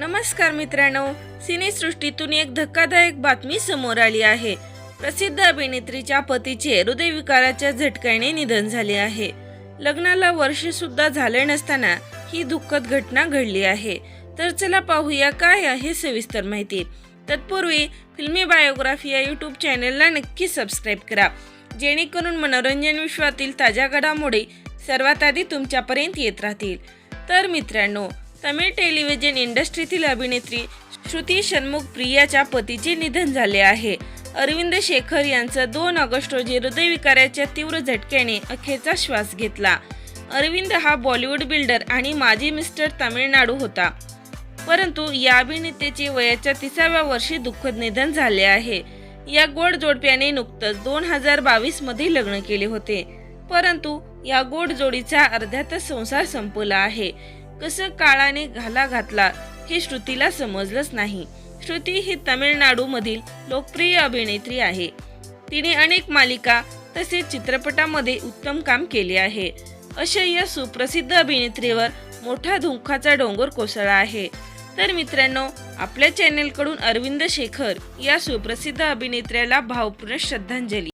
नमस्कार मित्रांनो सिनेसृष्टीतून एक धक्कादायक बातमी समोर आली आहे. प्रसिद्ध अभिनेत्रीच्या पतीचे हृदयविकाराच्या झटक्याने निधन झाले आहे. लग्नाला वर्ष सुद्धा झाले नसताना ही दुःखद घटना घडली आहे. तर चला पाहूया काय आहे सविस्तर माहिती. तत्पूर्वी फिल्मी बायोग्राफी या यूट्यूब चॅनलला नक्की सबस्क्राईब करा. जेणेकरून मनोरंजन विश्वातील ताज्या घडामोडी सर्वात आधी तुमच्यापर्यंत येत राहतील. तर मित्रांनो तमिळ टेलिव्हिजन इंडस्ट्रीतील अभिनेत्री श्रुती षण्मुख प्रियाच्या पतीचे निधन झाले आहे. अरविंद शेखर यांचं दोन ऑगस्ट रोजी हृदयविकाराच्या तीव्र झटक्याने अखेरचा श्वास घेतला. अरविंद हा बॉलिवूड बिल्डर आणि माजी मिस्टर तामिळनाडू होता. परंतु या अभिनेत्याचे वयाच्या तिसाव्या वर्षी दुःखद निधन झाले आहे. या गोड जोडप्याने नुकतंच दोन हजार बावीसमध्ये लग्न केले होते. परंतु या गोड जोडीचा अर्ध्यातच संसार संपला आहे. कसं काळाने घाला घातला हे श्रुतीला समजलंच नाही. श्रुती ही तमिळनाडूमधील लोकप्रिय अभिनेत्री आहे. तिने अनेक मालिका तसेच चित्रपटामध्ये उत्तम काम केले आहे. अशा या सुप्रसिद्ध अभिनेत्रीवर मोठा धुंखाचा डोंगर कोसळला आहे. तर मित्रांनो आपल्या चॅनेलकडून अरविंद शेखर या सुप्रसिद्ध अभिनेत्र्याला भावपूर्ण श्रद्धांजली.